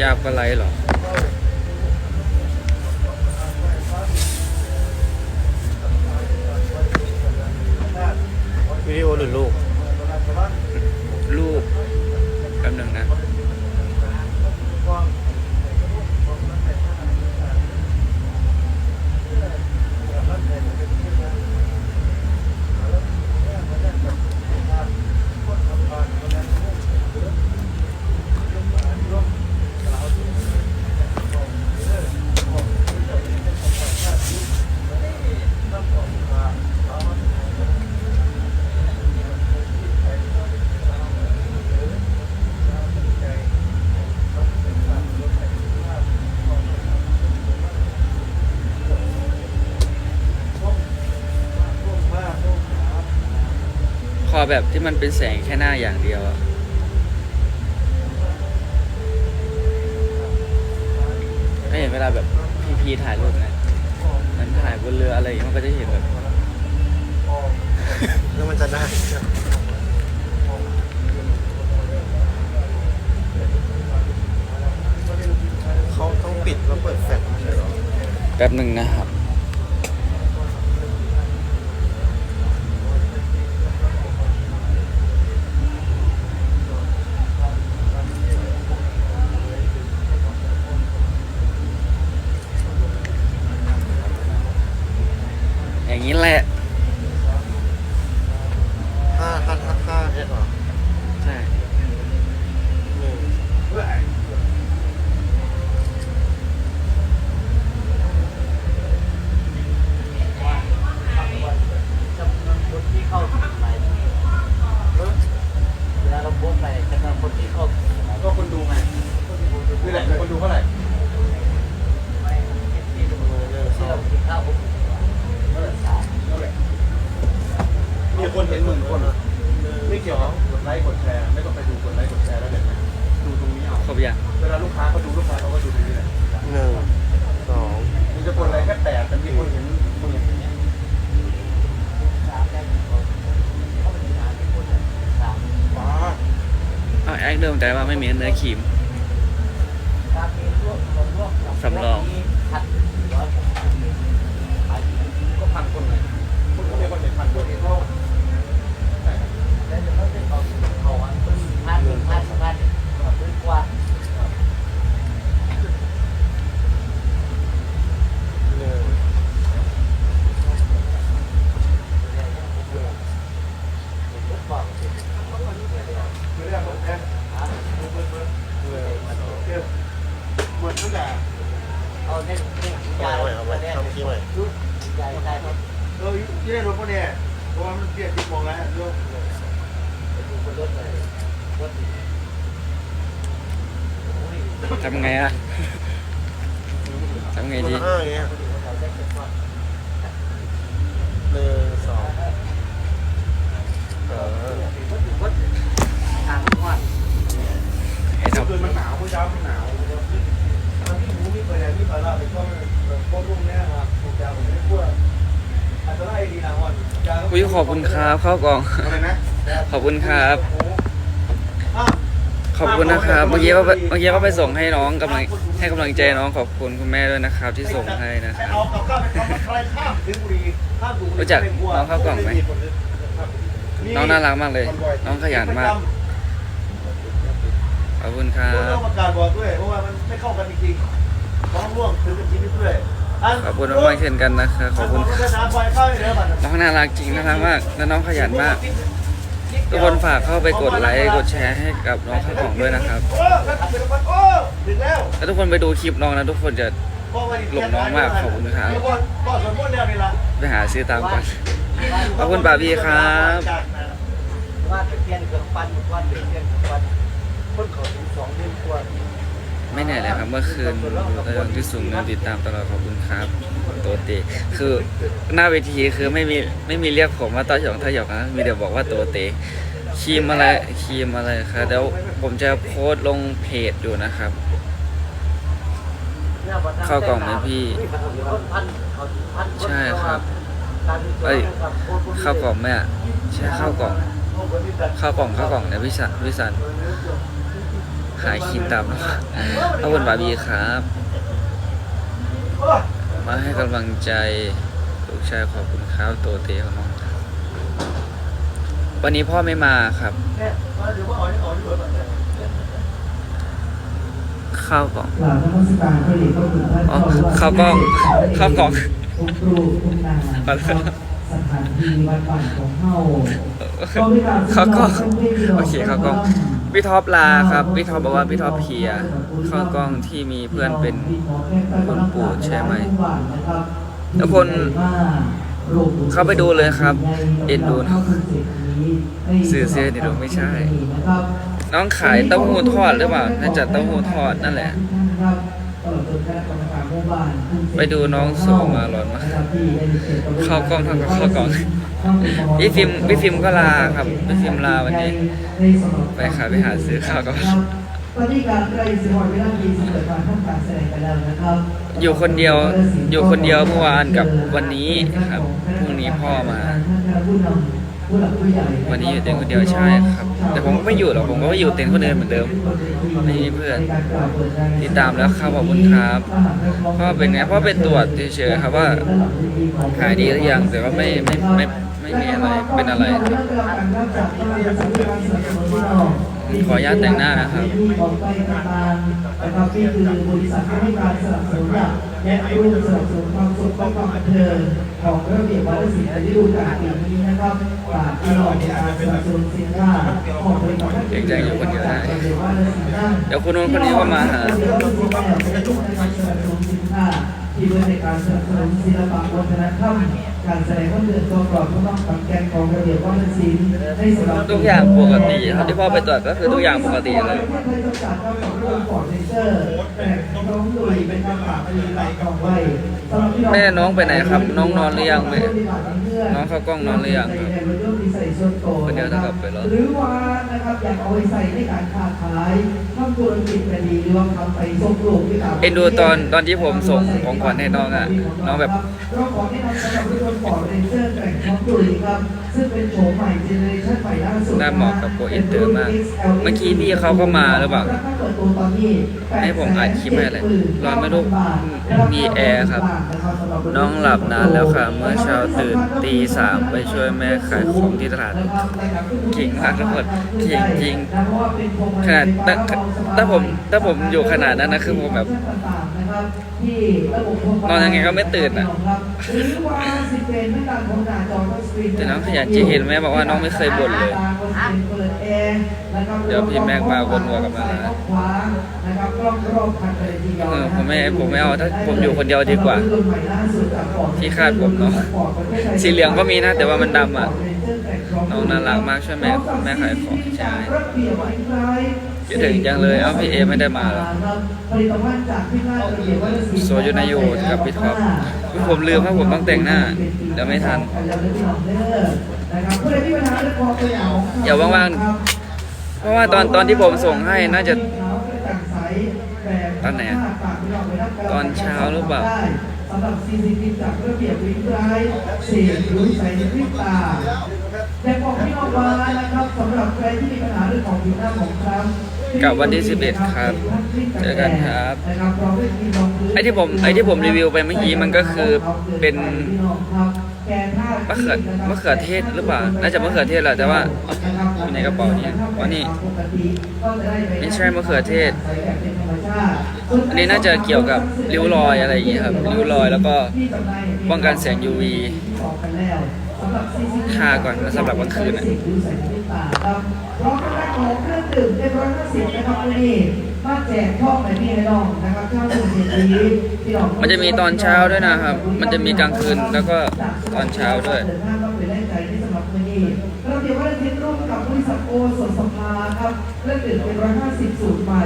พี่อาวก็ไลฟ์เหรือรูป รูปแป๊บหนึงนะ ขอ แบบที่มันเป็นแสงแค่หน้าอย่างเดียวอะไม่เห็นเวลาแบบพีพีถ่ายรูปไงมันถ่ายบนเรืออะไรอย่างเงี้ยมันก็จะเห็นแบบ แล้วมันจะได้เขาต้องปิดแล้วเปิดแฟลชไม่ใช่เหรอ แป๊บหนึ่งนะครับ อย่างนี้แหละ ห้าห้าห้าห้าเอสเหรอ ใช่ หนึ่ง จำนวนคนที่เข้าถึงไปเวลาเราโพสต์ไปจำนวนคนที่เข้าถึงไป ก็คนดูไงนี่แหละคนดูเท่าไหร่ ไม่ที่ดูที่เรากินข้าวปุ๊บเมื่อสาม มีคนเห็นหมื่นคน ไม่เกี่ยวกับกดไลค์กดแชร์ไม่ต้องไปดูกดไลค์กดแชร์แล้วเห็นไหมดูตรงนี้เอา ครบยัง เวลาลูกค้าเขาดูลูกค้าเขาก็ดูตรงนี้แหละ หนึ่งสอง มันจะกดไลค์แค่แปดแต่มีคนเห็นหมื่น สามได้คนเข้าไปที่ร้านเป็นคนสาม ว้า เอาแต่ว่าไม่มีเนื้อครีม สามมีรวบคนรวบพันร้อยหกสิบไป ก็พันคนเลยคนก็มีคนเห็นพันคนเห็นเท่าใช่ครับ แล้วจะต้องเป็นเขาเขาอันเป็นพันหนึ่งพันพันพื้นกว่า หนึ่ง บอก คือเรื่องของแอน หนึ่ง เหมือน ตั้งแต่เอาเน้นเน้นเอายาใหม่เอาใหม่ทำที่ใหม่ชุดยาได้ครับเออที่ได้รถพวกเนี่ยเพราะว่ามันเปลี่ยนทิศมองแล้วเรื่องไปดูบนรถเลยรถทำไงอะทำไงคนดีละห้าอย่างเงี้ยเราได้เป็นว่าหนึ่งสองเออรถรถทางก่อนให้ทคืนมันหนาวเมื่อเช้ามันหนาวที่หมูมีเปิดแอร์ที่ปลาลาไปก็พวกลุงเนี่ยครับผมจะผมไม่ได้พูดอาจจะไล่ดีนะวันำอุ้ยขอบคุณครับเข้ากล่อง อะไรนะขอบคุณครับ ขอบคุณนะครับ เมื่อกี้ก็ไปเมื่อกี้ก็ไปส่งให้น้องกำลังให้กำลังใจน้องขอบคุณคุณแม่ด้วยนะครับ ที่ส่งให้นะครับเอากับข้าวไปทำอะไรข้ามถึงบุรีข้ามดูรู้จักน้องข้าวกล่องไหมน้องน่ารักมากเลย น้องขยันมาก ขอบคุณครัต้องประกาศบอกด้วยเพราะว่ามันไม่เข้ากันจริงๆน้องร่วงถึงกันจริงด้วยขอบคุณมากๆเช่นกันนะครับ ขอบคุณครับน้ำไฟเข้าให้เนื้อมันน้องน่ารักจริงน่ารักมาก และน้องขยันมาก ทุกคนฝากเข้าไปกดไลค์กดแชร์ให้กับน้องข้าวกล่องด้วยนะครับ โอ้เป็นวันโอ้ถึงแล้วแล้วทุกคนไปดูคลิปน้องนะ ทุกคนจะหลงน้องมากขอบคุณครับก็สมบูรณ์แล้วนี่ละไปหาซื้อตามกัน ขอบคุณป่าพี่ครับ ว่าเปลี่ยนเครื่องปั้นว่าเปลี่ยนเครื่องปั้น คนเขาถึงสองเดือนกว่าไม่เหนื่อยเลยครับเมื่อคืนดูตะยองที่สูงเนินติดตามตลอดขอบคุณครับโตเตคือหน้าเวทีคือไม่มีไม่มีเรียกผมว่าต้าหยองต้าหยองนะมีแต่บอกว่าโตเตครีมอะไรครีมอะไรครับแล้วผมจะโพสต์ลงเพจอยู่นะครับ เข้ากล่องไหมพี่ ใช่ครับเอ้ยข้าวกล่องแม่ใช่ข้าวกล่องข้าวกล่องข้าวกล่องเนี่ยพี่สันพี่สัน หาคลิปตามเนาะขอบคุณบาร์บีครับ มาให้กำลังใจลูกชายขอบคุณครับโตเตของน้องครับวันนี้พ่อไม่มาครับข้าวกล่องกล่าวนมัสการพระเดชพระคุณท่านอ๋อข้าวกล้องข้าวกล่องทุกรูปทุกนามนะครับสถานที่วัดบ้านของเฮาก็มีการข้าวกล้องโอเคข้าวกล้อง พี่ท็อปลาครับพี่ท็อปบอกว่าพี่ท็อปเพียเข้ากล้องที่มีเพื่อนเป็นคนปู่ใช่ไหมแล้วคนเข้าไปดูเลยครับ เอ็นดูนะสื่อเสียเดี๋ยวดูไม่ใช่ น้องขายเต้าหู้ทอดหรือเปล่าน่าจะเต้าหู้ทอดนั่นแหละ ไปดูน้องโซมาหลอนมาเข้ากล้องทากับเข้ากล้อง พี่ฟิล์มพี่ฟิล์มก็ลาครับพี่ฟิล์มลาวันนี้ ไปค่ะไปหาซื้อข้าวกับวันนี้การใกล้สิบวันเวลาดีสิบเปิดการทำการแสดงไปแล้วนะครับ อยู่คนเดียวอยู่คนเดียวเมื่อวานกับวันนี้ครับพรุ่งนี้พ่อมา วันนี้อยู่เต็นท์คนเดียวใช่ครับ แต่ผมก็ไม่อยู่หรอกผมก็อยู่เต็นท์คนเดิมเหมือนเดิมไม่มีเพื่อนติดตามแล้วครับขอบคุณครับพ่อเป็นไงพ่อไปตรวจเฉยๆครับว่าหายดีหรือยังแต่ว่าไม่ไม่ไม่ ไม่มีอะไร เป็นอะไร ขออนุญาตแต่งหน้านะครับนะครับนี่คือบริษัทที่ให้การสนับสนุนอย่างและร่วมสนับสนุนความสุขและความบันเทิงของระเบียบวัฒนศิลป์ในฤดูกาลปีนี้นะครับฝากพี่น้องในการสนับสนุนสินค้าของบริษัทเกรงใจอยู่คนเดียวได้ระเบียบวัฒนศิลป์นั่นเดี๋ยวคนนู้นคนนี้ก็มาหา ที่เพื่อในการสนับสนุนศิลปะวัฒนธรรมการแสดงคอนเสิร์ตตัวกรอบทุกน้องกับแกนของระเบียบวัฒนศิลป์ให้สำหรับทุกอย่างปกติครับที่พ่อไปตรวจก็คือทุกอย่างปกติเลยแม่น้องไปไหนครับ น้องนอนหรือยังแม่น้องเข้ากล้องนอนหรือยังครับ คนเดียวเท่ากับไปแล้วหรือว่านะครับอยากเอาไปใส่ในการค้าขายทำธุรกิจก็ดีหรือว่าทำไปส่งลูกที่ต่างประทศเอ็นดูตอนตอนที่ผมส่งของขวัญให้น้องอะน้องแบบเราขอแนะนำสำหรับรถยนต์ฟอร์ดเรนเจอร์แต่งของดุยครับซึ่งเป็นโฉมใหม่เจเนอเรชั่นใหม่ล่าสุดน่าเหมาะกับโปรอินเตอร์มาก เมื่อกี้พี่เขาก็มาหรือเปล่าให้ผมอัดคลิปให้อะไรรอไม่รู้มีแอร์ครับ น้องหลับนานแล้วค่ะ เมื่อเช้าตื่นตีสามไปช่วยแม่ขายของที่ตลาดเก่งมากทุกคนเก่งจริงขนาดถ้าถ้าผมถ้าผมอยู่ขนาดนั้นนะคือผมแบบ นอนยังไงก็ไม่ตื่นอะแต่น้องขยันจริงเห็นแม่บอกว่าน้องไม่เคยบ่นเลย เดี๋ยวพี่แม็กมาวนหัวกลับมานะเออผมไม่ผมไม่เอาถ้าผมอยู่คนเดียวดีกว่า ที่คาดผมเนาะสีเหลืองก็มีนะแต่ว่ามันดำอะน้องน่ารักมากช่วยแม่แม่ขายของใช่ คิดถึงจังเลย เอ้าพี่เอไม่ได้มาหรอโซยูนายูกับพี่ท็อปผมลืมว่าผมต้องแต่งหน้าเดี๋ยวไม่ทันเดี๋ยวว่างๆ เพราะว่าตอนตอนที่ผมส่งให้น่าจะตอนไหนอะตอนเช้าหรือเปล่าสำหรับซีซีทีจากระเบียบวิทยาเสียงรู้ใส่ในพริบตาแต่บอกพี่น้องว่านะครับสำหรับใครที่มีปัญหาเรื่องของผิวหน้าของคล้ำ กับวันที่ 11 ครับ เจอกันครับ ไอที่ผมไอที่ผมรีวิวไปเมื่อกี้มันก็คือเป็นมะเขือมะเขือเทศหรือเปล่า น่าจะมะเขือเทศแหละแต่ว่าอยู่ในกระเป๋าเนี่ยว่านี่ไม่ใช่มะเขือเทศ อันนี้น่าจะเกี่ยวกับริ้วรอยอะไรอย่างเงี้ยครับ ริ้วรอยแล้วก็ป้องกันแสง UV ทาก่อนสำหรับกลางคืนอะพร้อมกับของเครื่องดื่มเอ็มร้อยห้าสิบนะครับวันนี้มาแจกช่องในพี่ให้น้องนะครับเจ้าหนุ่มเศรษฐีที่น้องมันจะมีตอนเช้าด้วยนะครับ มันจะมีกลางคืนแล้วก็ตอนเช้าด้วยเดินทางมาเป็นแรงใจที่สำหรับวันนี้เราเดี๋ยวว่าจะทิ้งร่วมกับบริษัทโอสถ สภาครับเครื่องดื่มเอ็มร้อยห้าสิบสูตรใหม่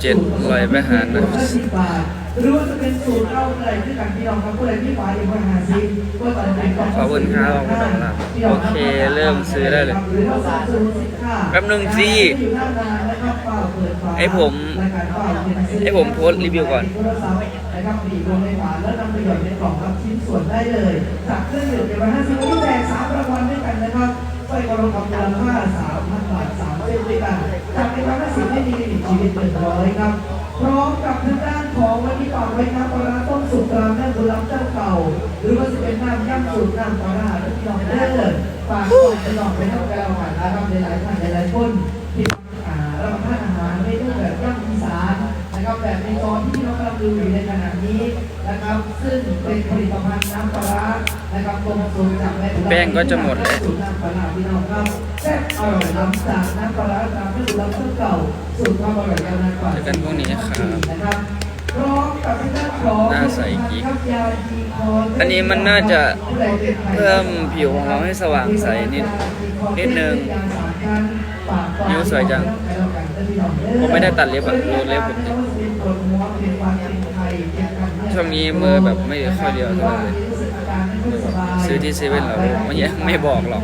17ร้อยไปหารนะสิบบาทหรือว่าจะเป็นสูตรเหล้าอะไรที่กันพี่น้องครับผู้ใดที่ฝ่ายยังไม่หาซิก็ตอนนี้ก็ขอบคุณครับขอบคุณครับโอเคเริ่มซื้อได้เลยหรือว่าสั่งซื้อสินค้าแป๊บนึงสิอยู่หน้างานนะครับเปล่าเปิดฝาให้ผมรายการเปล่าเปิดซื้อให้ผมโพสต์รีวิวก่อนโทรศัพท์นะครับบีบลงในฝาแล้วนำไปหย่อนในกล่องรับชิ้นส่วนได้เลยจากเครื่องดื่มในวันห้าสิบที่แจกสามรางวัลด้วยกันนะครับใส่คอรทองคำมูลค่าสามพันบาทสาม เส้นด้กันจากในวันละสิบไม่มีลิมิตชีวิตเปิดร้อยครับ พร้อมกับทางด้านของวันที่ฝาไว้น้ำปลาร้าต้มสุกตราแม่บุญล้ำเจ้าเก่า หรือว่าจะเป็นน้ำย่ำสูตรน้ำปลาราที่พี่น้องเด้อฝากก่อนจะลองไปท่องแก้วกันนะครับหลายๆท่านหลายๆคนที่อ่ารับประทานอาหารในรูปแบบย่ำอีสานนะครับแบบในตอนที่พี่น้องกำลังดูอยู่ในขณะนี้ นะครับ ซึ่งเป็นผลิตภัณฑ์น้ำปลาร้านะครับต้มสุกจากแม่บุญล้ำแป้งก็จะหมดแล้วสูตรน้ำปลาร้าพี่น้องครับแซ่บอร่อยล้ำจากน้ำปลาร้าตามแม่บุญล้ำเจ้าเก่าสูตรความอร่อยยาวนานกว่าเจอกันพรุ่งนี้ครับนะครับพร้อมกับทางด้านของหน้าใสกิ๊กยาจีคออันนี้มันน่าจะเพิ่มผิวของเราให้สว่างใสนิดนิดนึงนิ้วสวยจัง ผมไม่ได้ตัดเล็บอะดูเล็บผมดิ ช่วงนี้มือแบบไม่ค่อยเดียวเท่าไหร่เลยซื้อที่เซเว่นเราไม่ยังไม่บอกหรอก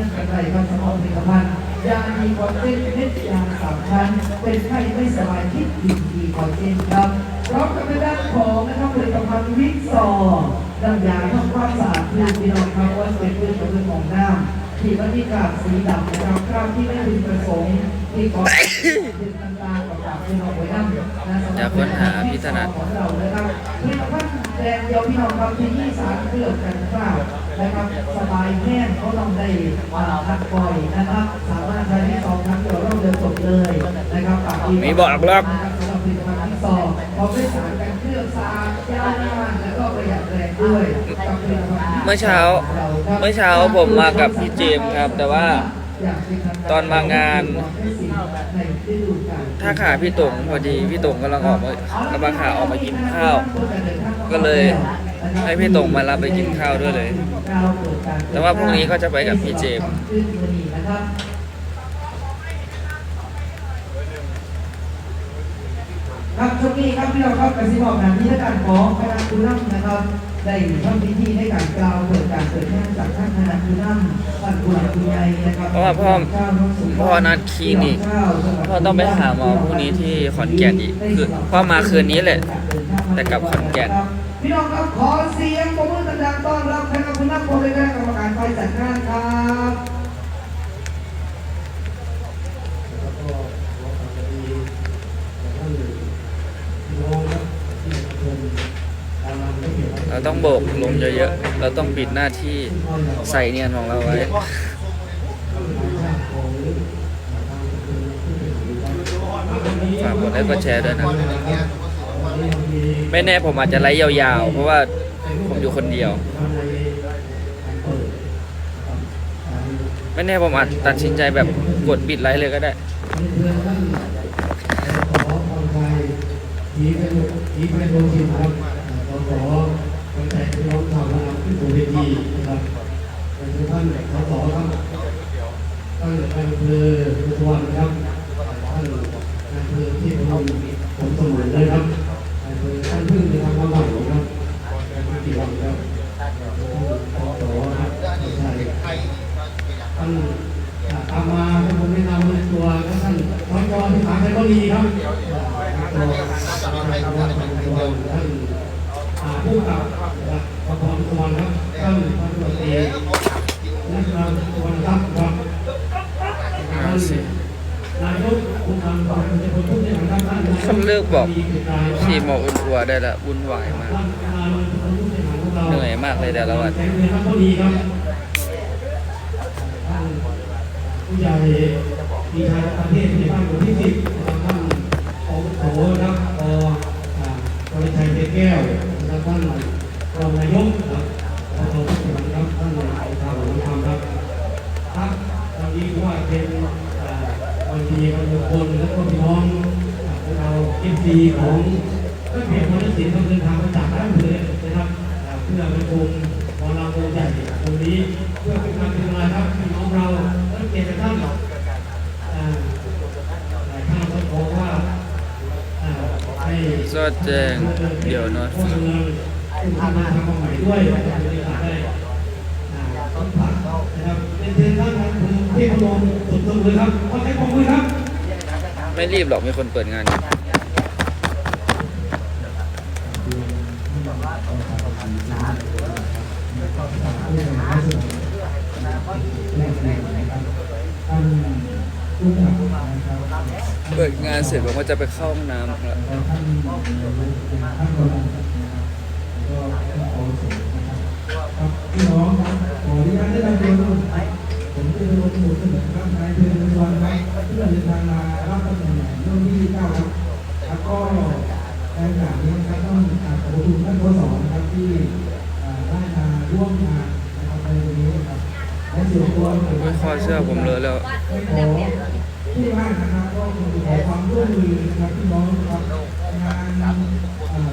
ยาดีคอนเทนเม็ดยาสามชั้นเป็นไข้ไม่สบายที่ดีดีคอนเทนครับพร้อมกับทางด้านของนะครับผลิตภัณฑ์วิกซอร์น้ำยาทำความสะอาดพื้นพี่น้องครับว่าเป็นเพื้นกับพื้นของน้ำที่มันมีกากสีดำนะครับคราบที่ไม่พึงประสงค์ที่ก่อให้เกิดเป็นต่างๆกับกากพี่น้องไว้น้ำนะสำหรับกค้นหาพิธนัทของเรานะครับผลิตภัณฑ์ แดงเดียวพี่น้องครับที่ยี่สารเคลือบกันข้าวนะครับสบายแห้งเขาลองได้อ่าทักบ่อยนะครับสามารถใช้ได้สองครั้งเดียวเราเดินจบเลยนะครับปากดีไม่บอกหรอกนะครับสำหรับผลิตภัณฑ์ที่สองพร้อมด้วยสารกันเคลือบสะอาดยาวนานแล้วก็ประหยัดแรงด้วยกับผลิตภัณฑ์ที่เมื่อเช้า เมื่อเช้าผมมากับพี่เจมส์ครับ แต่ว่าตอนมางาน ถ้าขาพี่ตงพอดีพี่ตงกำลังออกมากำลังขาออกมากินข้าว ก็เลยให้พี่ตงมารับไปกินข้าวด้วยเลย แต่ว่าพรุ่งนี้ก็จะไปกับพี่เจมส์ครับช่วงนี้ครับพี่เราครับกสิบอกงานที่การของคณะคุณนั่นะครับได้ทำพิธีในการกล่าวเปิดการเปิดงานจากท่านคณะคุณนั่ท่านผู้หลักผู้ใหญ่นะครับเพราะว่าพ่อพ่อนัดคลินิกพ่อต้องไปหาหมอพรุ่งนี้ที่ขอนแก่นอีกคือพ่อมาคืนนี้แหละ แต่กลับขอนแก่นพี่น้องครับขอเสียงปรบมือดังๆต้อนรับคณะคุณนั่พร้อมด้วยคณะกรรมการฝ่ายจัดงานครับแล้วก็ขอสวัสดีท่านพี่น้องครับที่มาชมการรำและเกี่ยวกับเราต้องโบกลมเยอะๆ เราต้องปิดหน้าที่ใส่เนียนของเราไว้ฝากกดไลค์กดแชร์ด้วยนะ ไม่แน่ผมอาจจะไลฟ์ยาวๆ เพราะว่าผมอยู่คนเดียว ไม่แน่ผมอาจตัดสินใจแบบกดปิดไลฟ์เลยก็ได้ท่านาขึ้นสู่เวทีนะครับท่านสสครับท่านอำเภอพุทวันครับท่านอำเภอที่ผมผมสมุนเลยครับำเภอท่านพึ่งในทางความหวังครับท่านกี่วันครับท่านสสครับใช่ท่านตามมาเป็นคนแนะนำตัวท่านร้อยกรที่ฐานไปก็ดีครับตัวท่านผู้กับปภสุวรรณครับท่านพันตำรวจเอกนะครับสุวรรณครับครับท่านนายกองค์การบริหารส่วนทุกอย่างครับท่าน คนเลิก บอกขี่หมออุ่นอัวได้ละวุ่นวายมาก เหนื่อยมากเลยแต่ละวันแข็งแรงครับก็ดีครับท่านผู้ใหญ่มีชายประเทศในบ้านหมู่ที่สิบท่านองค์โสครับออ่าบริชัยเทแก้วนะครับท่านรองนายกครับคุณครับท่านนายทางหลวงธรรมครับครับวันนี้ถือว่าเป็นอ่าวันดีวันมงคลและก็พี่น้องอ่าพวกเรา ดีของก็เพียงวันศิลป์ต้องเดินทางมาจากบ้านเลยนะครับอ่าเพื่อมาชมหมอลำวงใหญ่ตรงนี้เพื่อเป็นการเป็นอะไรครับพี่น้องเราและเกียรติท่านอ่าหลายท่านก็บอกว่าอ่าให้สวัสดีแจ้งเดี๋ยวนอนข้อฟังเมืองคุณทำมาทำใหม่ด้วยนะครับบริษัทได้าต้นผักนะครับเป็นเชิญท่านครับคุณเทพพนมสุดตรงเลยครับขอใช้ความมือครับไม่รีบหรอกมีคนเปิดงาน เปิดงานเสร็จผมก็จะไปเข้าห้องน้ำครับพี่น้องครับขออนุญาตได้นำตัวผมจะลงสมุดเสนอครับนายเทนวันไว้เพื่อเดินทางมารับตำแหน่งเรื่องที่เก้าครับแล้วก็ในขณะนี้ครับต้องขอบคุณท่านโฆษกนครับที่ได้มาร่วมงาน ไม่คอเสื้อผมเลอะแล้วที่บ้านนะครับก็ขอความร่วมมือนะครับพี่น้องครับงาน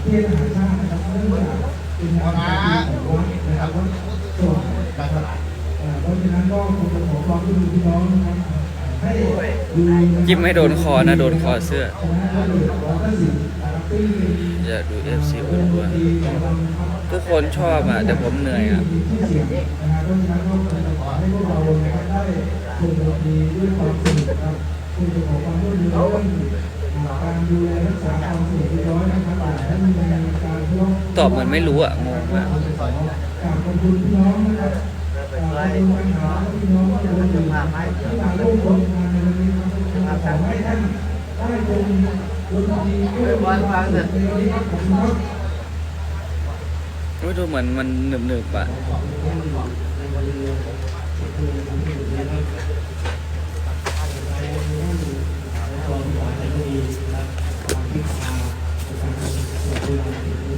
เทศกาลชาตินะครับเนื่องจากเป็นงานของวัดนะครับวัดสวดนะครับเพราะฉะนั้นก็ขอความร่วมมือพี่น้องนะครับให้จิ้มให้โดนคอนะ โดนคอเสื้อคณะระเบียบวัฒนศิลป์นะครับซึ่งเป็นอย่าดู FC อ้วนๆทุกคนชอบอะแต่ผมเหนื่อยอะ มีชื่อเสียงนั้นก็จะขอให้พวกเรานะครับได้ชมดนตรีด้วยความสนุกนะครับคงจะขอความร่วมมือเรื่องการดูแลรักษาความสงบเรียบร้อยนะครับอย่าให้มีการทะเลาะตอบเหมือนไม่รู้อะงงมากการขอบคุณพี่น้องนะครับอ่าขอบคุณปัญหาพี่น้องที่มาร่วมงานในวันนี้ครับขอให้ท่านได้ชมดนตรีด้วยความสุขในวันนี้ครับขอบคุณครับรู้ดูเหมือนมันหนึบๆอะ วันเดียวคือผมอยู่นครับตอนนี้ผมจะมีความพิจารณาในการทำงาน